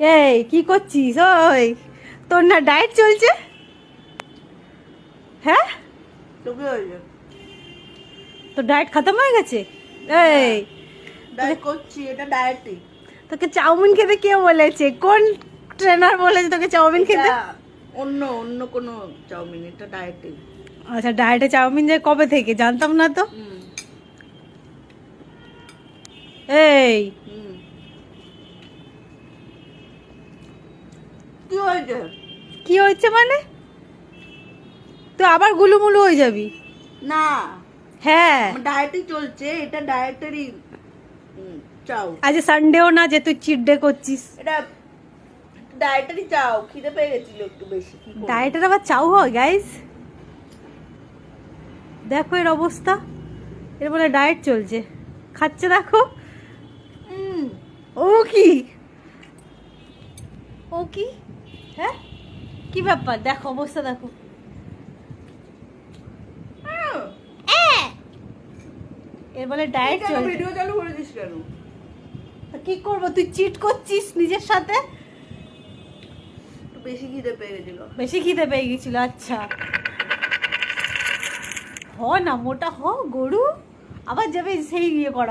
এই কি করছিস? ওই তোর না ডায়েট চলছে? হ্যাঁ? তোর ডায়েট খতম হয়ে গেছে? এই ডায়েট করছি এটা ডায়েটই তোকে চাউমিন খেতে কে বলেছে? কোন ট্রেনার বলেছে তোকে চাউমিন খেতে? অন্য অন্য কোনো চাউমিন এটা ডায়েটই আচ্ছা ডায়েটে চাউমিন যে কবে থেকে? জানতাম না তো। এই কি হয়েছে। কি হয়েছে মানে? তুই আবার গুলুমুলু হয়ে যাবি? না। হ্যাঁ। ডায়েটই চলছে এটা ডায়েটেরই চাও আজ সানডেও না যে তুই চিট ডে করছিস। এটা ডায়েটারি চাও খিদে পেয়ে গেছিল একটু বেশি ডায়েটের আবার চাউ হয় গাইস দেখো এর অবস্থা। এর বলে ডায়েট চলছে। খাচ্ছে দেখো। হুম, ও কি? ও কি? হ্যাঁ? কি ব্যাপার? দেখো অবস্থা দেখো। এর বলে ডায়েট চলছে। ভিডিও চালু করেছিস কেন? কি করব? তুই চিট করছিস নিজের সাথে? বেশি খিদে পেয়ে গেছিল। বেশি খিদে পেয়ে গেছিল আচ্ছা। হ না মোটা হ গরু। আবার যাবে সেই ইয়ে করা।